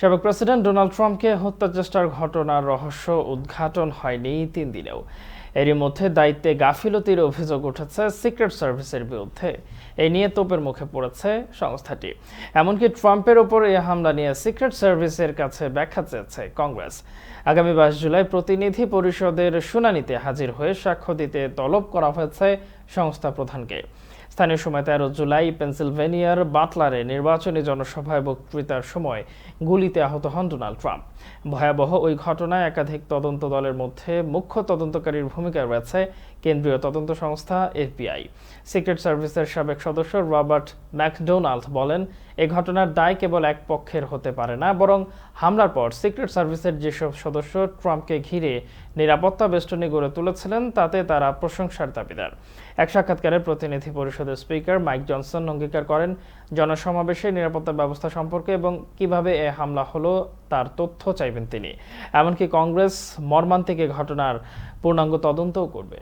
সাবেক president Donald ট্রাম্পকে হত্যা চেষ্টার ঘটনার রহস্য উদ্ঘাটন হয়নি তিন দিনেও। এরই মধ্যে দায়িত্বে গাফিলতির অভিযোগ উঠেছে সিক্রেট সার্ভিসের বিরুদ্ধে। এই নিয়ে তোপের মুখে পড়েছে সংস্থাটি। এমনকি ট্রাম্পের ওপর এই হামলা নিয়ে সিক্রেট সার্ভিসের কাছে ব্যাখ্যা চেয়েছে কংগ্রেস। আগামী বাইশ জুলাই প্রতিনিধি পরিষদের শুনানিতে হাজির হয়ে সাক্ষ্য দিতে তলব করা হয়েছে সংস্থা প্রধানকে। স্থানীয় সময় তেরো জুলাই পেনসিলভেনিয়ার বাটলারে নির্বাচনী জনসভায় বক্তৃতার সময় গুলিতে আহত হন ডোনাল্ড ট্রাম্প। ভয়াবহ ওই ঘটনায় একাধিক তদন্ত দলের মধ্যে মুখ্য তদন্তকারীর ভূমিকা রয়েছে কেন্দ্রীয় তদন্ত সংস্থা এফবিআই। সিক্রেট সার্ভিসের সাবেক সদস্য রবার্ট ম্যাকডোনাল্ড বলেন, এ ঘটনার দায় কেবল এক পক্ষের হতে পারে না, বরং হামলার পর সিক্রেট সার্ভিসের যেসব সদস্য ট্রাম্পকে ঘিরে নিরাপত্তা বেষ্টনী গড়ে তুলেছিলেন, তাতে তারা প্রশংসার দাবিদার। এক সাক্ষাৎকারে প্রতিনিধি পরিষদের স্পিকার মাইক জনসন অঙ্গীকার করেন জনসমাবেশে নিরাপত্তা ব্যবস্থা সম্পর্কে এবং কীভাবে এ হামলা হলো তার তথ্য চাইবেন তিনি। এমনকি কংগ্রেস মর্মান্তিক ঘটনার পূর্ণাঙ্গ তদন্তও করবে।